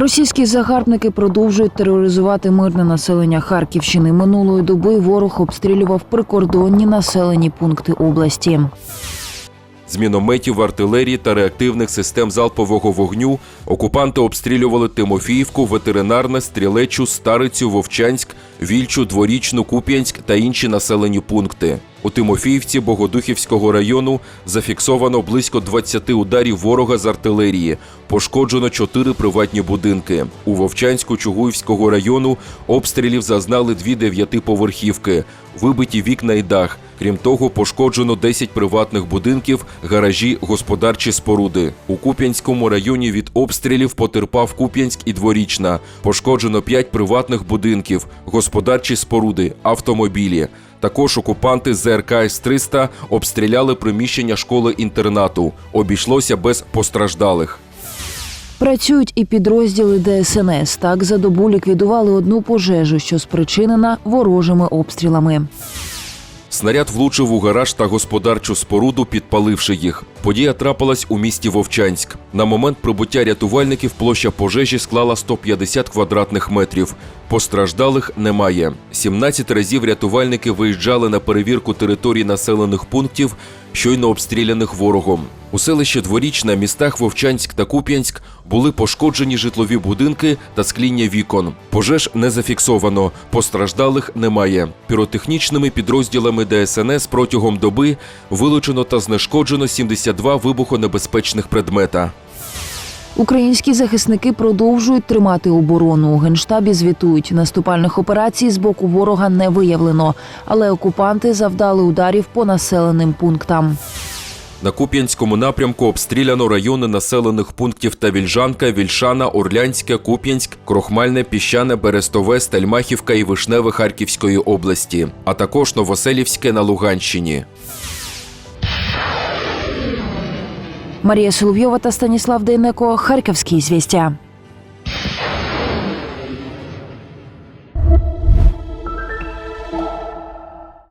Російські загарбники продовжують тероризувати мирне населення Харківщини. Минулої доби ворог обстрілював прикордонні населені пункти області. З мінометів, артилерії та реактивних систем залпового вогню окупанти обстрілювали Тимофіївку, ветеринарне, стрілечу, Старицю, Вовчанськ, Вільчу, Дворічну, Куп'янськ та інші населені пункти. У Тимофіївці Богодухівського району зафіксовано близько 20 ударів ворога з артилерії. Пошкоджено 4 приватні будинки. У Вовчанську Чугуївського району обстрілів зазнали дві дев'ятиповерхівки, вибиті вікна і дах. Крім того, пошкоджено 10 приватних будинків, гаражі, господарчі споруди. У Куп'янському районі від обстрілів потерпав Куп'янськ і Дворічна. Пошкоджено 5 приватних будинків, господарчі споруди, автомобілі. Також окупанти ЗРК С-300 обстріляли приміщення школи-інтернату. Обійшлося без постраждалих. Працюють і підрозділи ДСНС. Так за добу ліквідували одну пожежу, що спричинена ворожими обстрілами. Снаряд влучив у гараж та господарчу споруду, підпаливши їх. Подія трапилась у місті Вовчанськ. На момент прибуття рятувальників площа пожежі склала 150 квадратних метрів. Постраждалих немає. 17 разів рятувальники виїжджали на перевірку територій населених пунктів, щойно обстріляних ворогом. У селищі Дворічна, містах Вовчанськ та Куп'янськ були пошкоджені житлові будинки та скління вікон. Пожеж не зафіксовано, постраждалих немає. Піротехнічними підрозділами ДСНС протягом доби вилучено та знешкоджено 72 вибухонебезпечних предмета. Українські захисники продовжують тримати оборону. У генштабі звітують, наступальних операцій з боку ворога не виявлено, але окупанти завдали ударів по населеним пунктам. На Куп'янському напрямку обстріляно райони населених пунктів Тавільжанка, Вільшана, Орлянське, Куп'янськ, Крохмальне, Піщане, Берестове, Стельмахівка і Вишневе Харківської області, а також Новоселівське на Луганщині. Марія Соловйова та Станіслав Дейнеко. Харківські звістя.